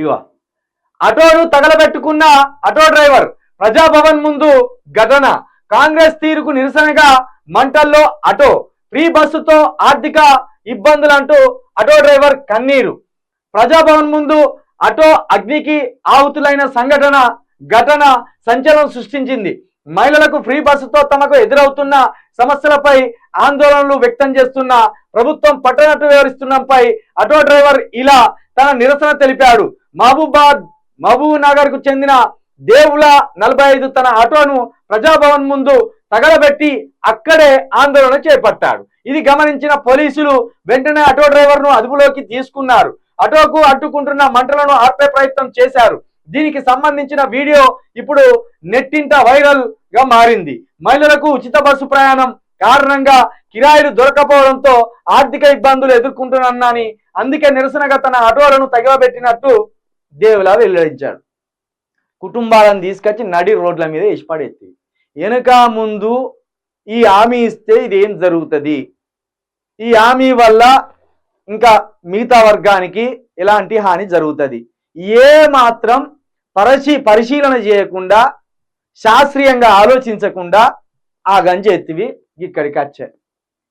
ఇగో అటోను తగలబెట్టుకున్న auto driver Praja Bhavan ముందు ఘటన కాంగ్రెస్ తీరుకు నిరసనగా మంటల్లో ఆటో ఫ్రీ బస్సుతో ఆర్థిక ఇబ్బందులంటూ అటో ఆటో డ్రైవర్ కన్నీరు. ప్రజాభవన్ ముందు అటో అగ్నికి ఆహుతులైన సంఘటన ఘటన సంచలనం సృష్టించింది. మహిళలకు ఫ్రీ బస్సుతో తమకు ఎదురవుతున్న సమస్యలపై ఆందోళనలు వ్యక్తం చేస్తున్న ప్రభుత్వం పట్టనట్టు వివరిస్తున్నపై ఆటో డ్రైవర్ ఇలా తన నిరసన తెలిపాడు. మహబూబాద్ మహబూబ్ నగర్కు చెందిన దేవుల నలభై ఐదు తన ఆటోను ప్రజాభవన్ ముందు తగలబెట్టి అక్కడే ఆందోళన చేపట్టాడు. ఇది గమనించిన పోలీసులు వెంటనే ఆటో డ్రైవర్ను అదుపులోకి తీసుకున్నారు. ఆటోకు అడ్డుకుంటున్న మంటలను ఆర్పే ప్రయత్నం చేశారు. దీనికి సంబంధించిన వీడియో ఇప్పుడు నెట్టింట వైరల్గా మారింది. మహిళలకు ఉచిత బస్సు ప్రయాణం కారణంగా కిరాయిలు దొరకపోవడంతో ఆర్థిక ఇబ్బందులు ఎదుర్కొంటున్నానని అందుకే నిరసనగా తన ఆటోలను తగలబెట్టినట్టు దేవులా వెల్లడించాడు. కుటుంబాలను తీసుకొచ్చి నడి రోడ్ల మీద ఇష్టపడేది వెనుక ముందు ఈ హామీ ఇస్తే ఇదేం జరుగుతుంది? ఈ హామీ వల్ల ఇంకా మిగతా వర్గానికి ఎలాంటి హాని జరుగుతుంది? ఏ మాత్రం పరిశీ పరిశీలన చేయకుండా శాస్త్రీయంగా ఆలోచించకుండా ఆ గంజి ఎత్తివి ఇక్కడికి వచ్చాయి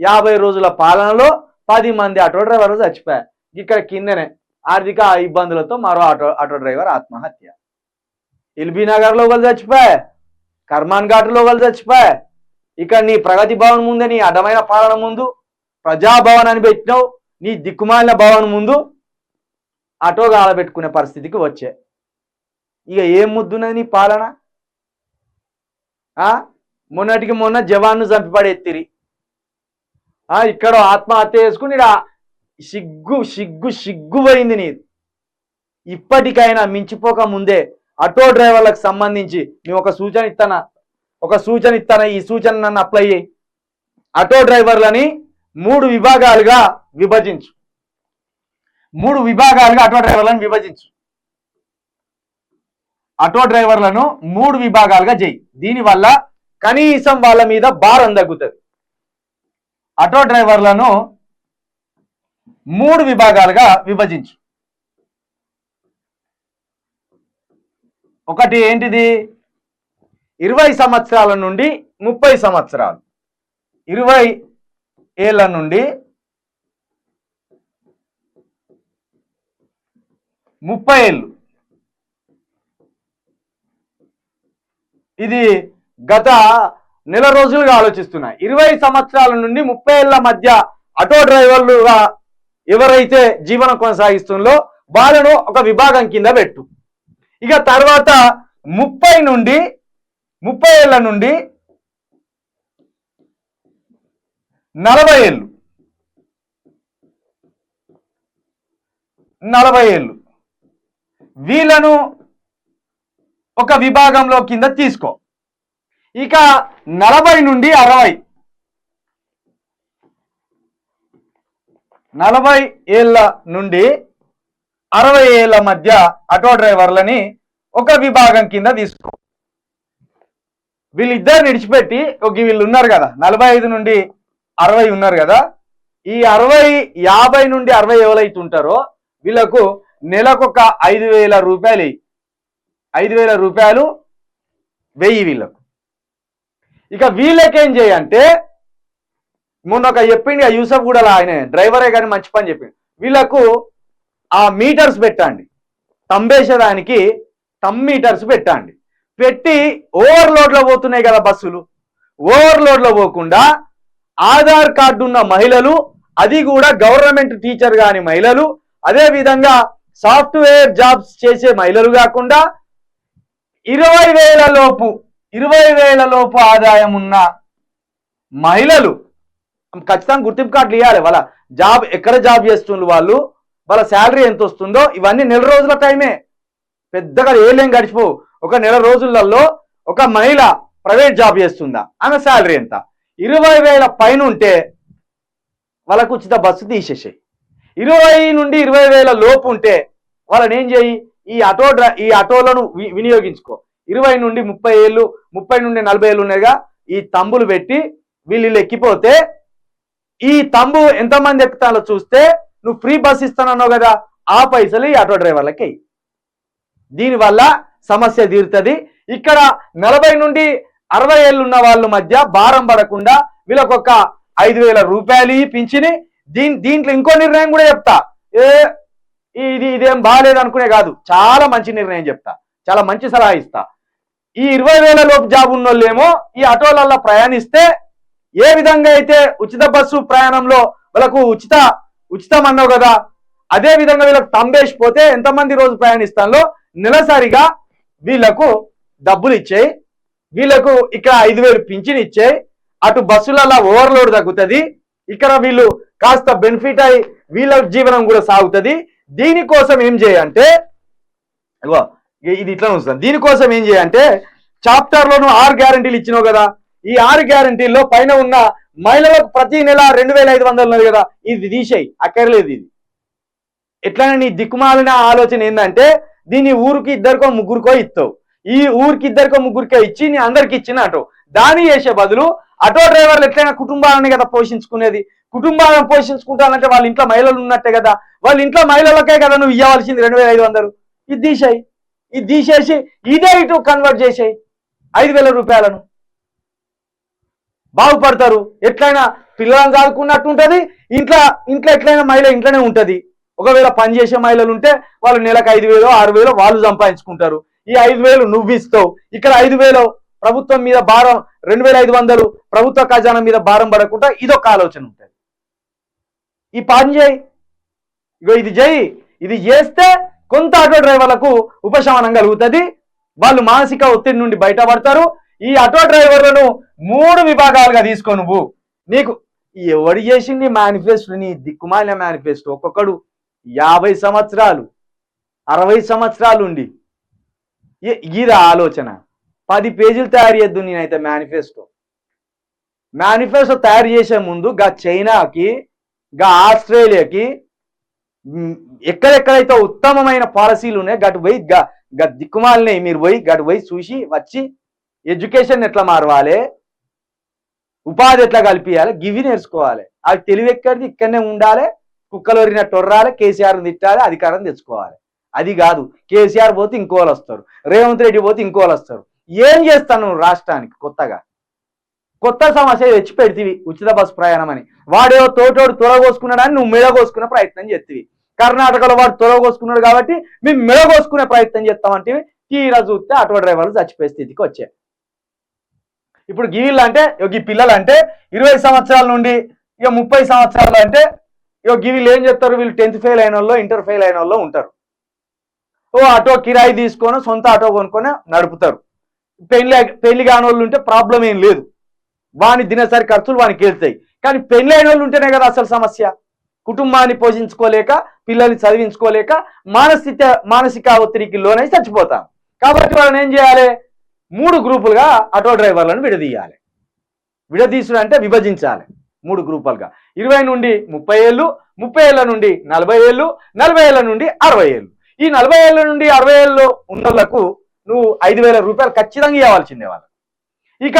యాభై రోజుల పాలనలో పది మంది ఆటో డ్రైవర్లు చచ్చిపోయారు. ఇక్కడ కిందనే ఆర్థిక ఇబ్బందులతో మరో ఆటో ఆటో డ్రైవర్ ఆత్మహత్య. ఎల్బీ నగర్లో ఒకరు చచ్చిపోయా? కర్మాన్ ఘాట్లో ఒకరు చచ్చిపోయా? ఇక్కడ నీ ప్రగతి భవన్ ముందే నీ అడ్డమైన పాలన ముందు ప్రజాభవన్ అని పెట్టినావు నీ దిక్కుమాలిన భవన్ ముందు ఆటో గాలబెట్టుకునే పరిస్థితికి వచ్చే. ఇక ఏం ముద్దున్నది నీ పాలన? ఆ? మొన్నటికి మొన్న జవాన్ను చంపిపడెత్తిరి. ఆ ఇక్కడ ఆత్మహత్య చేసుకుని సిగ్గు సిగ్గు సిగ్గుపోయింది నీ. ఇప్పటికైనా మించిపోక ముందే ఆటో డ్రైవర్లకు సంబంధించి మేము ఒక సూచన ఇస్తానా ఒక సూచన ఇస్తానా ఈ సూచన నన్ను అప్లై చేయి. ఆటో డ్రైవర్లని మూడు విభాగాలుగా విభజించు. మూడు విభాగాలుగా ఆటో డ్రైవర్లను విభజించు. ఆటో డ్రైవర్లను మూడు విభాగాలుగా చేయి. దీనివల్ల కనీసం వాళ్ళ మీద భారం తగ్గుతుంది. ఆటో డ్రైవర్లను మూడు విభాగాలుగా విభజించు. ఒకటి ఏంటిది? ఇరవై సంవత్సరాల నుండి ముప్పై సంవత్సరాలు. ఇరవై ఏళ్ళ నుండి ముప్పై ఏళ్ళు. ఇది గత నెల రోజులుగా ఆలోచిస్తున్నా. ఇరవై సంవత్సరాల నుండి ముప్పై ఏళ్ళ మధ్య ఆటో డ్రైవర్లుగా ఎవరైతే జీవనం కొనసాగిస్తుందో వాళ్ళను ఒక విభాగం కింద పెట్టు. ఇక తర్వాత ముప్పై నుండి ముప్పై ఏళ్ళ నుండి నలభై ఏళ్ళు. నలభై ఏళ్ళు. వీళ్ళను ఒక విభాగంలో కింద తీసుకో. ఇక నలభై నుండి అరవై. నలభై ఏళ్ళ నుండి అరవై ఏళ్ళ మధ్య ఆటో డ్రైవర్లని ఒక విభాగం కింద తీసుకో. వీళ్ళిద్దరు నిడిచిపెట్టి ఒక వీళ్ళు ఉన్నారు కదా నలభై ఐదు నుండి అరవై ఉన్నారు కదా ఈ అరవై యాభై నుండి అరవై ఎవరైతే ఉంటారో వీళ్ళకు నెలకొక ఐదు వేల రూపాయలు ఐదు వేల రూపాయలు వెయ్యి వీళ్ళకు. ఇక వీళ్ళకేం చేయంటే మొన్న ఒక చెప్పిండి ఆ యూసఫ్ కూడా ఆయన. డ్రైవరే కానీ మంచి పని చెప్పింది వీళ్ళకు ఆ మీటర్స్ పెట్టండి. తంబేసేదానికి తమ్ మీటర్స్ పెట్టండి. పెట్టి ఓవర్లోడ్లో పోతున్నాయి కదా బస్సులు. ఓవర్లోడ్లో పోకుండా ఆధార్ కార్డు ఉన్న మహిళలు అది కూడా గవర్నమెంట్ టీచర్ కాని మహిళలు అదేవిధంగా సాఫ్ట్వేర్ జాబ్స్ చేసే మహిళలు కాకుండా ఇరవై వేల లోపు ఇరవై వేల లోపు ఆదాయం ఉన్న మహిళలు ఖచ్చితంగా గుర్తింపు కార్డులు ఇవ్వాలి వాళ్ళ జాబ్ ఎక్కడ జాబ్ చేస్తుండ్రు వాళ్ళు వాళ్ళ శాలరీ ఎంత వస్తుందో ఇవన్నీ నెల రోజుల టైమే. పెద్దగా ఏలేం గడిచిపోవు. ఒక నెల రోజులలో ఒక మహిళ ప్రైవేట్ జాబ్ చేస్తుందా? ఆమె శాలరీ ఎంత? ఇరవై వేల పైన ఉంటే వాళ్ళకు ఉచిత బస్సు తీసేసాయి. ఇరవై నుండి ఇరవై వేల లోపు ఉంటే వాళ్ళని ఏం చేయి? ఈ ఆటో డ్రై ఈ ఆటోలను వి- వినియోగించుకో. ఇరవై నుండి ముప్పై ఏళ్ళు ముప్పై నుండి నలభై ఏళ్ళు ఉన్నాయిగా ఈ తంబులు పెట్టి వీళ్ళు ఎక్కిపోతే ఈ తంబు ఎంతమంది ఎక్కుతాలో చూస్తే నువ్వు ఫ్రీ బస్ ఇస్తానన్నావు కదా ఆ పైసలు ఈ ఆటో డ్రైవర్లకి దీనివల్ల సమస్య తీరుతుంది. ఇక్కడ నలభై నుండి అరవై ఏళ్ళు ఉన్న వాళ్ళ మధ్య భారం పడకుండా వీళ్ళకొక ఐదు వేల రూపాయలు ఈ పింఛని. దీని దీంట్లో ఇంకో నిర్ణయం కూడా చెప్తా. ఏ ఇది ఇదేం బాగాలేదనుకునే కాదు. చాలా మంచి నిర్ణయం చెప్తా. చాలా మంచి సలహా ఇస్తా. ఈ ఇరవై వేల లోపు జాబ్ ఉన్నోళ్ళేమో ఈ ఆటోలల్లో ప్రయాణిస్తే ఏ విధంగా అయితే ఉచిత బస్సు ప్రయాణంలో వాళ్ళకు ఉచిత ఉచితం అన్నావు కదా అదే విధంగా వీళ్ళకు తంబేసి పోతే ఎంతమంది రోజు ప్రయాణిస్తాలో నెలసరిగా వీళ్ళకు డబ్బులు ఇచ్చాయి. వీళ్ళకు ఇక్కడ ఐదు వేలు పింఛన్ ఇచ్చాయి. అటు బస్సులలో ఓవర్లోడ్ తగ్గుతుంది. ఇక్కడ వీళ్ళు కాస్త బెనిఫిట్ అయి వీళ్ళ జీవనం కూడా సాగుతుంది. దీనికోసం ఏం చేయంటే ఇది ఇట్లా వస్తుంది దీనికోసం ఏం చేయంటే చాప్టర్లోను ఆరు గ్యారంటీలు ఇచ్చినావు కదా ఈ ఆరు గ్యారంటీల్లో పైన ఉన్న మహిళలకు ప్రతి నెల రెండు వేల ఐదు వందలు ఉన్నది కదా ఇది తీసేయి అక్కర్లేదు ఇది. ఎట్లైనా నీ దిక్కుమాలిన ఆలోచన ఏంటంటే దీన్ని ఊరికి ఇద్దరికో ముగ్గురికో ఇస్తావు. ఈ ఊరికి ఇద్దరికో ముగ్గురికో ఇచ్చి నీ అందరికి ఇచ్చిన ఆటో. దాన్ని చేసే బదులు ఆటో డ్రైవర్లు ఎట్లయినా కుటుంబాలని కదా పోషించుకునేది. కుటుంబాలను పోషించుకుంటానంటే వాళ్ళ ఇంట్లో మహిళలు ఉన్నట్టే కదా. వాళ్ళ ఇంట్లో మహిళలకే కదా నువ్వు ఇవ్వాల్సింది రెండు వేల ఐదు వందలు. ఇది తీసేయి. ఇది తీసేసి ఇదే ఇటు కన్వర్ట్ చేసేయి. ఐదు వేల రూపాయలను. బాగుపడతారు. ఎట్లయినా పిల్లలను చదువుకున్నట్టు ఉంటుంది ఇంట్లో ఇంట్లో ఎట్లయినా మహిళ ఇంట్లోనే ఉంటుంది. ఒకవేళ పని చేసే మహిళలు ఉంటే వాళ్ళు నెలకు ఐదు వేలు ఆరు వేలు వాళ్ళు సంపాదించుకుంటారు. ఈ ఐదు వేలు నువ్వు ఇస్తావు. ఇక్కడ ఐదు వేలు ప్రభుత్వం మీద భారం రెండు వేల ఐదు వందలు ప్రభుత్వ ఖజానా మీద భారం పడకుండా ఇదొక ఆలోచన ఉంటుంది. ఈ పని చేయి. ఇగో ఇది చేయి. ఇది చేస్తే కొంత ఆటో డ్రైవర్లకు ఉపశమనం కలుగుతుంది. వాళ్ళు మానసిక ఒత్తిడి నుండి బయటపడతారు. ఈ ఆటో డ్రైవర్లను మూడు విభాగాలుగా తీసుకో నువ్వు నీకు ఎవడు చేసింది మేనిఫెస్టో నీ? దిక్కుమాలిన మేనిఫెస్టో ఒక్కొక్కడు యాభై సంవత్సరాలు అరవై సంవత్సరాలు ఉండి. ఇది ఆలోచన. పది పేజీలు తయారు చేద్దు నేనైతే మేనిఫెస్టో మేనిఫెస్టో తయారు చేసే ముందు గా చైనాకి గా ఆస్ట్రేలియాకి ఎక్కడెక్కడైతే ఉత్తమమైన పాలసీలు ఉన్నాయి గటు పోయి గ- గ దిక్కుమాలినాయి మీరు పోయి గటు పోయి చూసి వచ్చి ఎడ్యుకేషన్ ఎట్లా మారవాలి? ఉపాధి ఎట్లా కల్పించాలి గివి నేర్చుకోవాలి. అది తెలివి ఎక్కడిది? ఇక్కడనే ఉండాలి. కుక్కలొరిన టొర్రాలి. కేసీఆర్ని తిట్టాలి. అధికారం తెచ్చుకోవాలి. అది కాదు. కేసీఆర్ పోతే ఇంకోళ్ళు వస్తారు. రేవంత్ రెడ్డి పోతే ఇంకోళ్ళు వస్తారు. ఏం చేస్తాను రాష్ట్రానికి కొత్తగా? కొత్త సమస్య తెచ్చి పెడితివి ఉచిత బస్సు ప్రయాణం అని వాడేవో తోటోడు తొలగోసుకున్నాడని నువ్వు మెడగోసుకునే ప్రయత్నం చేతివి. కర్ణాటకలో వాడు తొలగోసుకున్నాడు కాబట్టి మేము మెడగోసుకునే ప్రయత్నం చేస్తామంటే తీరా చూస్తే ఆటో డ్రైవర్లు చచ్చిపోయే స్థితికి వచ్చాయి ఇప్పుడు గీళ్ళు అంటే ఇగో ఈ పిల్లలు అంటే ఇరవై సంవత్సరాల నుండి ఇక ముప్పై సంవత్సరాలు అంటే ఇక వీళ్ళు ఏం చెప్తారు? వీళ్ళు టెన్త్ ఫెయిల్ అయిన వాళ్ళు ఇంటర్ ఫెయిల్ అయిన వాళ్ళు ఉంటారు. ఓ ఆటో కిరాయి తీసుకొని సొంత ఆటో కొనుక్కొని నడుపుతారు. పెళ్ళి పెళ్ళి కాని వాళ్ళు ఉంటే ప్రాబ్లం ఏం లేదు. వాని దినసరి ఖర్చులు వానికి వెళ్తాయి కానీ పెళ్ళి అయిన వాళ్ళు ఉంటేనే కదా అసలు సమస్య. కుటుంబాన్ని పోషించుకోలేక పిల్లల్ని చదివించుకోలేక మానసిక మానసిక ఒత్తిడికి లోనై చచ్చిపోతాం. కాబట్టి వాళ్ళని ఏం చేయాలి? మూడు గ్రూపులుగా ఆటో డ్రైవర్లను విడదీయాలి. విడదీసుడు అంటే విభజించాలి మూడు గ్రూపులుగా. ఇరవై నుండి ముప్పై ఏళ్ళు ముప్పై ఏళ్ళ నుండి నలభై ఏళ్ళు నలభై ఏళ్ళ నుండి అరవై ఏళ్ళు. ఈ నలభై ఏళ్ళ నుండి అరవై ఏళ్ళు ఉన్నోళ్ళకు నువ్వు ఐదు వేల రూపాయలు ఖచ్చితంగా ఇవ్వాల్సిందే వాళ్ళకు. ఇక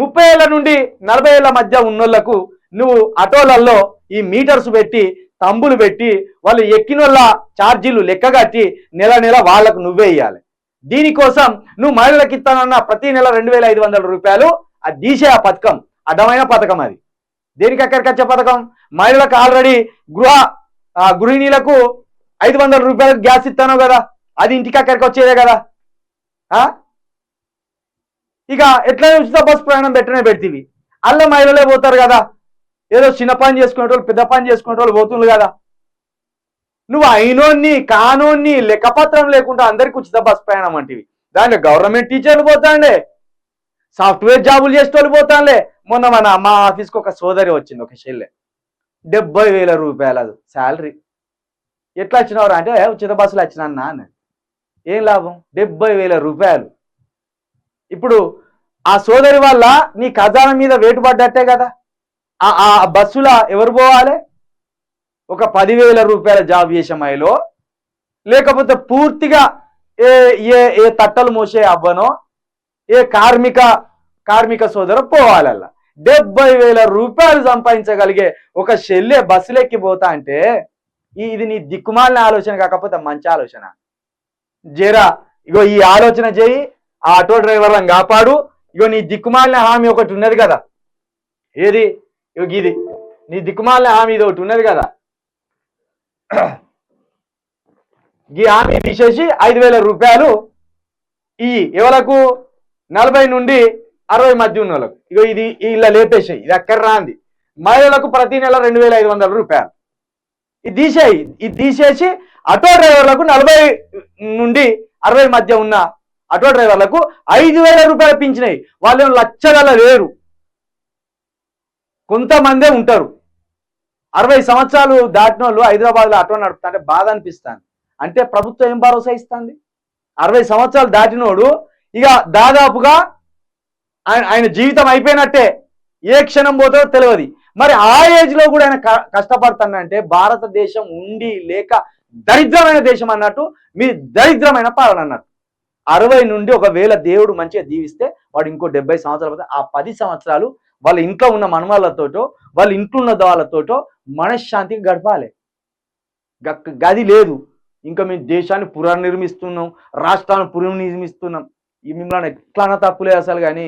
ముప్పై ఏళ్ళ నుండి నలభై ఏళ్ళ మధ్య ఉన్నోళ్ళకు నువ్వు ఆటోలలో ఈ మీటర్స్ పెట్టి తంబులు పెట్టి వాళ్ళు ఎక్కిన వాళ్ళ ఛార్జీలు లెక్క కట్టి నెల నెల వాళ్ళకు నువ్వే ఇవ్వాలి దీనికోసం నువ్వు మహిళలకు ఇస్తానన్న ప్రతి నెల రెండు వేల ఐదు వందల రూపాయలు. అది తీసే ఆ పథకం? అడ్డమైన పథకం అది. దేనికి అక్కడికి వచ్చే పథకం? మహిళలకు ఆల్రెడీ గృహ ఆ, గృహిణీలకు ఐదు వందల రూపాయలకు గ్యాస్ ఇస్తాను కదా. అది ఇంటికి అక్కడికి వచ్చేదే కదా. ఆ? ఇక ఎట్లనే ఉచిత బస్సు ప్రయాణం పెట్టనే పెడితే అల్ల మహిళలే పోతారు కదా. ఏదో చిన్న పని చేసుకునేటోళ్ళు పెద్ద పని చేసుకునేటోళ్ళు పోతుండ్రు కదా. నువ్వు అయినోన్ని కానోన్ని లెక్కపత్రం లేకుండా అందరికి ఉచిత బస్ ప్రయాణం అంటివి. దాంట్లో గవర్నమెంట్ టీచర్లు పోతాండే సాఫ్ట్వేర్ జాబులు చేసేటోళ్ళు పోతాండే మొన్న మన మా ఆఫీస్కి ఒక సోదరి వచ్చింది ఒక చెల్లె. డెబ్బై వేల రూపాయలు శాలరీ. ఎట్లా వచ్చినవారు అంటే ఉచిత బస్సులు వచ్చినా నాన్న ఏం లాభం? డెబ్బై వేల రూపాయలు. ఇప్పుడు ఆ సోదరి వల్ల నీ ఖజానా మీద వేటు పడ్డట్టే కదా. ఆ ఆ బస్సుల ఎవరు పోవాలి? ఒక పదివేల రూపాయల జాబ్ చేసే మహిళ లేకపోతే పూర్తిగా ఏ ఏ ఏ తట్టలు మోసే అవ్వనో ఏ కార్మిక కార్మిక సోదరు పోవాలల్లా. డెబ్బై వేల రూపాయలు సంపాదించగలిగే ఒక షెల్లే బస్సులెక్కి పోతా అంటే ఇది నీ దిక్కుమాలిన ఆలోచన కాకపోతే మంచి ఆలోచన. జరా ఇగో ఈ ఆలోచన చేయి ఆ ఆటో డ్రైవర్లను కాపాడు ఇగో నీ దిక్కుమాలిన హామీ ఒకటి ఉన్నది కదా. ఏది? ఇగో ఇది నీ దిక్కుమాలిన హామీ ఇది ఒకటి ఉన్నది కదా. ఈ హామీ తీసేసి ఐదు వేల రూపాయలు ఈ ఎవలకు? నలభై నుండి అరవై మధ్య ఉన్న వాళ్ళకు ఇగో ఇది ఇలా లేపేసాయి. ఇది ఎక్కడ రాంది మహిళలకు ప్రతి నెల రెండు వేల ఐదు వందల రూపాయలు. ఇది తీసేయి. ఇది తీసేసి ఆటో డ్రైవర్లకు నలభై నుండి అరవై మధ్య ఉన్న ఆటో డ్రైవర్లకు ఐదు వేల రూపాయలు పెంచినాయి వాళ్ళు ఏం లచ్చగల లేరు. కొంతమందే ఉంటారు. అరవై సంవత్సరాలు దాటిన వాళ్ళు హైదరాబాద్లో ఆటో నడుపుతుంటే బాధ అనిపిస్తాను అంటే ప్రభుత్వం ఏం భరోసా ఇస్తుంది? అరవై సంవత్సరాలు దాటినోడు ఇక దాదాపుగా ఆయన ఆయన జీవితం అయిపోయినట్టే. ఏ క్షణం పోతుందో తెలియదు. మరి ఆ ఏజ్లో కూడా ఆయన క- కష్టపడుతానంటే భారతదేశం ఉండి లేక దరిద్రమైన దేశం అన్నట్టు మీ దరిద్రమైన పాలన అన్నట్టు. అరవై నుండి ఒకవేళ దేవుడు మంచిగా దీవిస్తే వాడు ఇంకో డెబ్బై సంవత్సరాలు ఆ పది సంవత్సరాలు వాళ్ళ ఇంట్లో ఉన్న మనవాళ్ళతోటో వాళ్ళ ఇంట్లో ఉన్న వాళ్ళతోటో మనశ్శాంతికి గడపాలి. గది లేదు. ఇంకా మేము దేశాన్ని పునర్నిర్మిస్తున్నాం రాష్ట్రాన్ని పునర్నిర్మిస్తున్నాం. ఈ మిమ్మల్ని ఎట్లా తప్పులేదు అసలు కానీ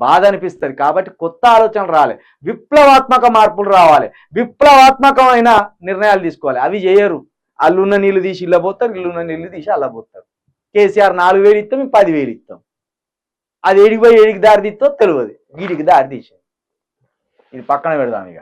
బాధ అనిపిస్తుంది. కాబట్టి కొత్త ఆలోచనలు రావాలి విప్లవాత్మక మార్పులు రావాలి. విప్లవాత్మకమైన నిర్ణయాలు తీసుకోవాలి. అవి చేయరు. అల్లున్న నీళ్ళు తీసి ఇళ్ళబోతారు ఇల్లున్న నీళ్ళు తీసి అల్లబోతారు కేసీఆర్ నాలుగు వేలు ఇస్తాం మేము పదివేలు ఇస్తాం. అది ఏడికి పోయి ఏడికి దారి తీస్తో తెలియదు. వీడికి దారి తీసేది ఇది పక్కన పెడదాం ఇక.